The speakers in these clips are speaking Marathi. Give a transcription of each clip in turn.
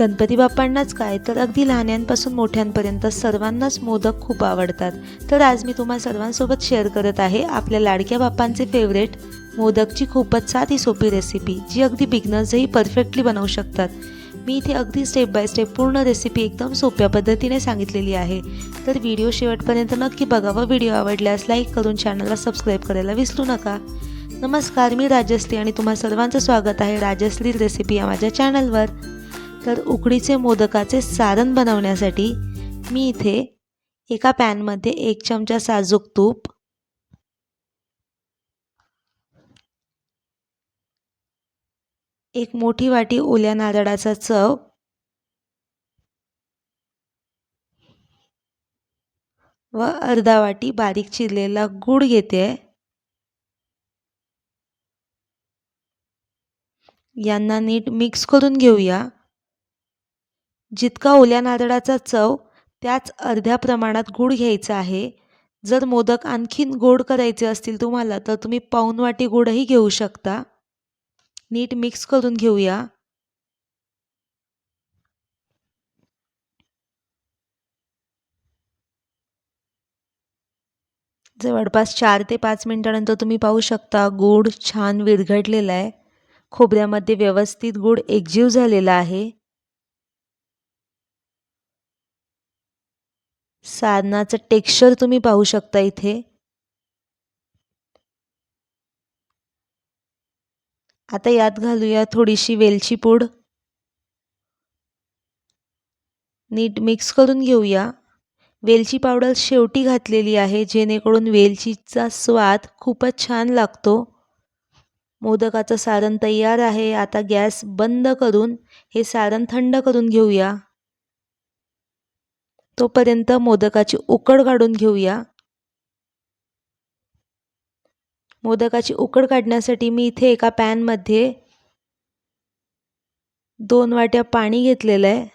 गणपती बाप्पांनाच काय? तर अगदी लहान्यांपासून मोठ्यांपर्यंत सर्वांनाच मोदक खूप आवडतात. तर आज मी तुम्हा सर्वांसोबत शेअर करत आहे आपल्या लाडक्या बाप्पांचे फेवरेट मोदकची खूपच साधी सोपी रेसिपी जी अगदी बिगनर्सही परफेक्टली बनवू शकतात. मी इथे अगदी स्टेप बाय स्टेप पूर्ण रेसिपी एकदम सोप्या पद्धतीने सांगितलेली आहे. तर व्हिडिओ शेवटपर्यंत नक्की बघा व व्हिडिओ आवडल्यास लाईक करून चॅनलला सबस्क्राईब करायला विसरू नका. नमस्कार मी राजश्री आणि तुम्हा सर्वांचं स्वागत आहे राजश्री रेसिपी या माझ्या चॅनलवर तर उकडीचे मोदकाचे सारण बनवण्यासाठी मी इथे एका पॅनमध्ये एक चमचा साजूक तूप एक मोठी वाटी ओल्या नारळाचा चव व अर्धा वाटी बारीक चिरलेला गूळ घेते. यांना नीट मिक्स करून घेऊया. जितका ओल्या नारळाचा चव त्याच अर्ध्या प्रमाणात गूळ घ्यायचा आहे जर मोदक आणखीन गोड करायचे असतील तुम्हाला तर तुम्ही पाऊन वाटी गूळही घेऊ शकता. नीट मिक्स करून घेऊया. जवळपास चार ते पाच मिनिटानंतर तुम्ही पाहू शकता गूळ छान विरघडलेला आहे. खोबऱ्यामध्ये व्यवस्थित गूळ एकजीव झालेला आहे. साधनाचं टेक्स्चर तुम्ही पाहू शकता इथे. आता यात घालूया थोडीशी वेलची पूड. नीट मिक्स करून घेऊया. वेलची पावडर शेवटी घातलेली आहे जेणेकरून वेलचीचा स्वाद खूपच छान लागतो. मोदकाचं सारण तयार आहे. आता गॅस बंद करून हे सारण थंड करून घेऊया. तोपर्यंत मोदकाची उकड काढून घेऊया. मोदकाची उकड काढण्यासाठी मी इथे एका पॅनमध्ये दोन वाट्या पाणी घेतलेलं आहे.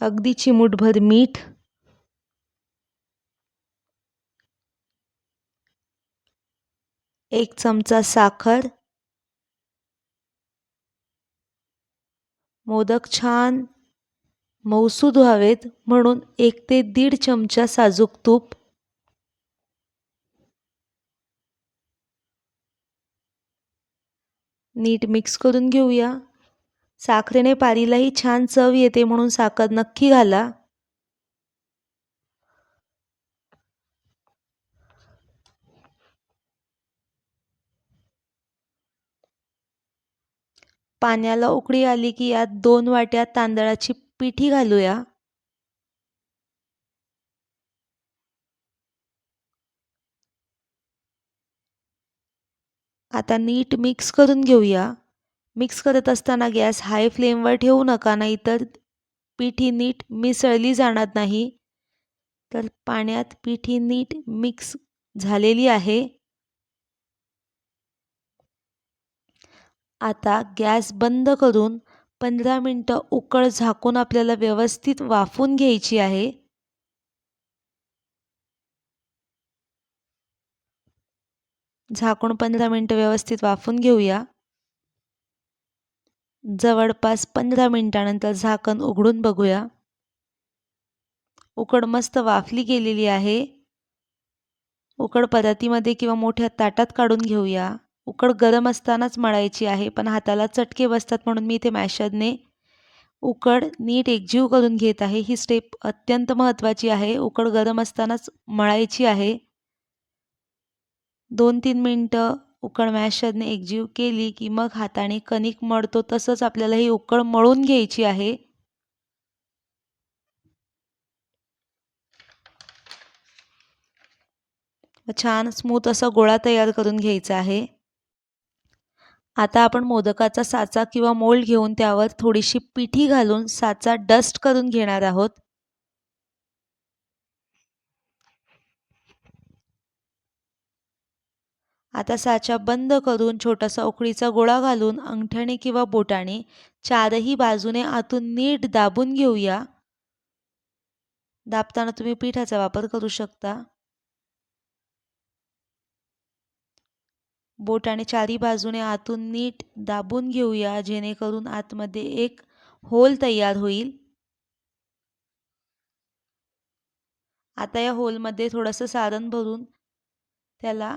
अगदी चिमूटभर मीठ. एक चमचा साखर. मोदक छान मऊसूद व्हावेत म्हणून एक ते दीड चमचा साजूक तूप. नीट मिक्स करून घेऊया. साखरेने पारीलाही छान चव येते म्हणून साखर नक्की घाला. पाण्याला उकळी आली की यात दोन वाट्या तांदळाची पिठी घालूया. आता नीट मिक्स करून घेऊया. मिक्स करत असताना गॅस हाय फ्लेमवर ठेवू नका नाहीतर पिठी नीट मिसळली जाणार नाही. तर पाण्यात पिठी नीट मिक्स झालेली आहे. आता गॅस बंद करून पंधरा मिनटं उकळ झाकून आपल्याला व्यवस्थित वाफून घ्यायची आहे. झाकून पंधरा मिनटं व्यवस्थित वाफून घेऊया. जवळपास पंधरा मिनटानंतर झाकण उघडून बघूया. उकड मस्त वाफली गेलेली आहे. उकड परातीमध्ये किंवा मोठ्या ताटात काढून घेऊया. उकड गरम असतानाच मळायची आहे. पण हाताला चटके बसतात म्हणून मी इथे मॅशरने उकड नीट एकजीव करून घेत आहे. ही स्टेप अत्यंत महत्त्वाची आहे. उकड गरम असतानाच मळायची आहे. दोन तीन मिनटं उकड मॅशरने एकजीव केली की मग हाताने कणिक मळतो. तसंच आपल्याला ही उकड मळून घ्यायची आहे. छान स्मूथ असा गोळा तयार करून घ्यायचा आहे. आता आपण मोदकाचा साचा किंवा मोल्ड घेऊन त्यावर थोडीशी पिठी घालून साचा डस्ट करून घेणार आहोत. आता साचा बंद करून छोटासा उकळीचा गोळा घालून अंगठ्याने किंवा बोटाने चारही बाजूने आतून नीट दाबून घेऊया. दाबताना तुम्ही पिठाचा वापर करू शकता. बोटाने चारी बाजूने आतून नीट दाबून घेऊया जेणेकरून आतमध्ये एक होल तयार होईल. आता या होलमध्ये थोडंसं सारण भरून त्याला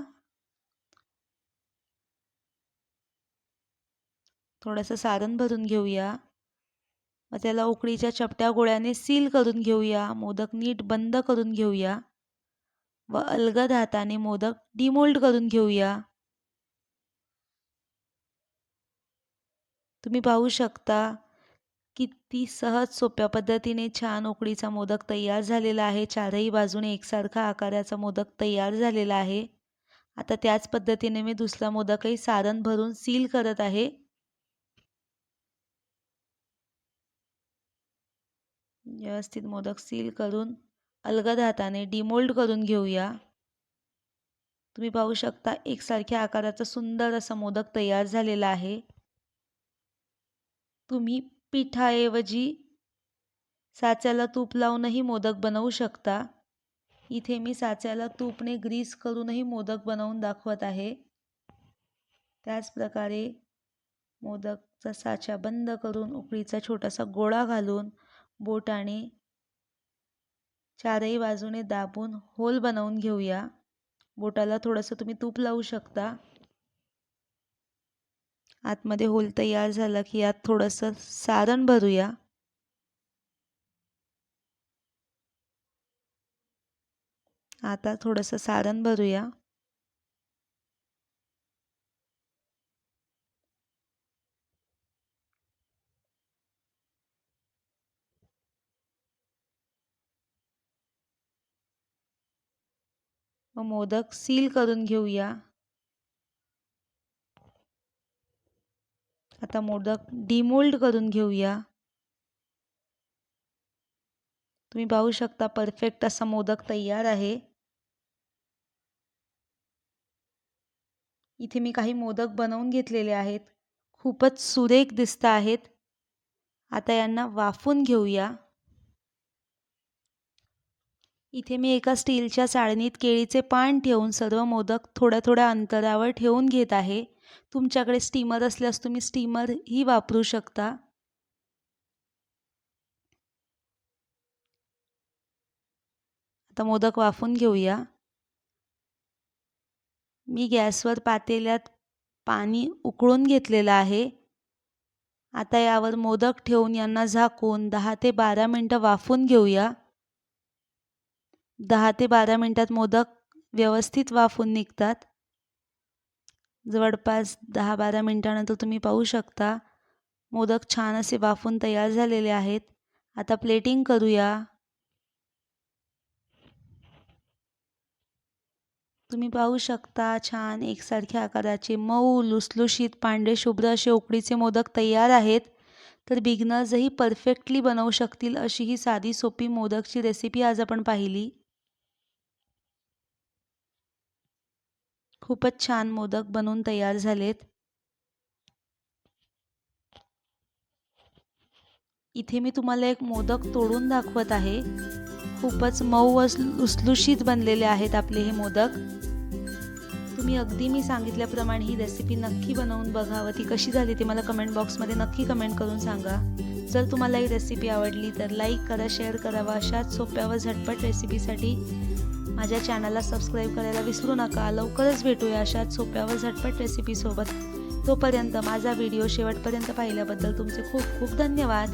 थोडंसं सारण भरून घेऊया. मग त्याला उकडीच्या चपट्या गोळ्याने सील करून घेऊया. मोदक नीट बंद करून घेऊया. व अलगद हाताने मोदक डिमोल्ड करून घेऊया. तुम्ही पाहू शकता किती सहज सोप्या पद्धतीने छान उकडीचा मोदक तयार झालेला आहे. चारही बाजूने एकसारखा आकाराचा मोदक तयार झालेला आहे. आता त्याच पद्धतीने मी दुसरा मोदकही सारण भरून सील करत आहे. व्यवस्थित मोदक सील करून अलगद हाताने डिमोल्ड करून घेऊया. तुम्ही पाहू शकता एकसारख्या आकाराचा सुंदर असा मोदक तयार झालेला आहे. तुम्ही पिठाऐवजी साच्याला तूप लावूनही मोदक बनवू शकता. इथे मी साच्याला तूपने ग्रीस करूनही मोदक बनवून दाखवत आहे. त्याच प्रकारे मोदकचा साचा बंद करून उकळीचा छोटासा गोळा घालून बोटाने चारही बाजूने दाबून होल बनवून घेऊया. बोटाला थोडंसं तुम्ही तूप लावू शकता. आतमध्ये होल तयार झाला की यात थोडंसं सारण भरूया. आता थोडंसं सारण भरूया. मग मोदक सील करून घेऊया. आता मोदक डिमोल्ड करून घेऊया. तुम्ही पाहू शकता परफेक्ट असा मोदक तयार आहे. इथे मी काही मोदक बनवून घेतलेले आहेत. खूपच सुरेख दिसत आहेत. आता यांना वाफून घेऊया. इथे मी एका स्टीलच्या चाळणीत केळीचे पान ठेवून सर्व मोदक थोड्या थोड्या अंतरावर ठेवून घेत आहे. तुमच्याकडे स्टीमर असल्यास तुम्ही स्टीमरही वापरू शकता. आता मोदक वाफून घेऊया. मी गॅसवर पातेल्यात पाणी उकळून घेतलेलं आहे. आता यावर मोदक ठेवून यांना झाकून दहा ते बारा मिनटं वाफून घेऊया. दहा ते बारा मिनटात मोदक व्यवस्थित वाफून निघतात. जवळपास दहा बारा मिनटानंतर तुम्ही पाहू शकता. मोदक छान असे वाफून तयार झालेले आहेत. आता प्लेटिंग करूया. तुम्ही पाहू शकता छान एकसारख्या आकाराचे मऊ लुसलुशीत पांढरे शुभ्र असे उकडीचे मोदक तयार आहेत. तर बिगनर्सही परफेक्टली बनवू शकतील अशी ही साधी सोपी मोदकची रेसिपी आज आपण पाहिली. खूपच छान मोदक बनवून तयार झालेत. इथे मी तुम्हाला एक मोदक तोडून दाखवत आहे. खूपच मऊ लुसलुशीत बनलेले आहेत आपले हे मोदक. तुम्ही अगदी मी सांगितल्याप्रमाणे ही रेसिपी नक्की बनवून बघा व ती कशी झाली ते मला कमेंट बॉक्समध्ये नक्की कमेंट करून सांगा. जर तुम्हाला ही रेसिपी आवडली तर लाईक करा शेअर करा व अशाच सोप्या व झटपट रेसिपीसाठी माझ्या चॅनलला सबस्क्राईब करायला विसरू नका. लवकरच भेटूया अशाच सोप्या व झटपट रेसिपीसोबत तोपर्यंत माझा व्हिडिओ शेवटपर्यंत पाहिल्याबद्दल तुमचे खूप खूप धन्यवाद.